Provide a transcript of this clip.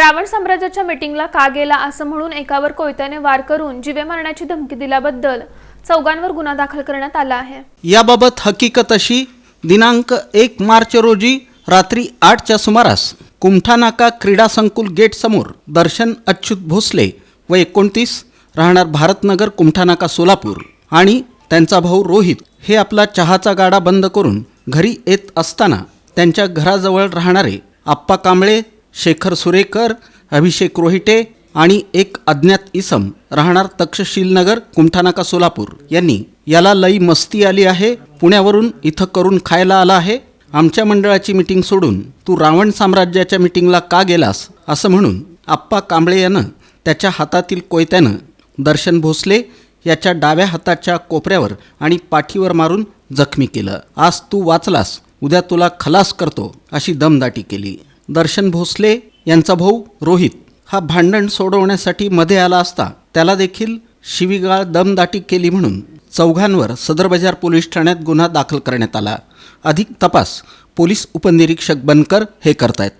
रावण साम्राज्याच्या मीटिंगला का गेला असं म्हणून एकावर कोयत्याने वार करून जीवे मारण्याची धमकी दिल्याबद्दल चौघांवर गुन्हा दाखल करण्यात आला आहे. याबाबत हकीकत अशी दिनांक एक मार्च रोजी रात्री आठच्या सुमारास कुमठानाका क्रीडा संकुल गेट समोर दर्शन अच्युत भोसले व एकोणतीस राहणार भारतनगर कुमठानाका सोलापूर आणि त्यांचा भाऊ रोहित हे आपला चहाचा गाडा बंद करून घरी येत असताना त्यांच्या घराजवळ राहणारे आप्पा कांबळे शेखर सुरेकर अभिषेक रोहिटे आणि एक अज्ञात इसम राहणार तक्षशीलनगर कुमठानाका सोलापूर. यांनी याला लई मस्ती आली आहे पुण्यावरून इथं करून खायला आला आहे. आमच्या मंडळाची मिटिंग सोडून तू रावण साम्राज्याच्या मिटिंगला का गेलास असं म्हणून आप्पा कांबळे यानं त्याच्या हातातील कोयत्यानं दर्शन भोसले याच्या डाव्या हाताच्या कोपऱ्यावर आणि पाठीवर मारून जखमी केलं. आज तू वाचलास उद्या तुला खलास करतो अशी दमदाटी केली. दर्शन भोसले यांचा भाऊ रोहित हा भांडण सोडवण्यासाठी मध्ये आला असता त्याला देखील शिवीगाळ दमदाटी केली म्हणून चौघांवर सदर बाजार पोलीस ठाण्यात गुन्हा दाखल करण्यात आला. अधिक तपास पोलीस उपनिरीक्षक बनकर हे करतायत.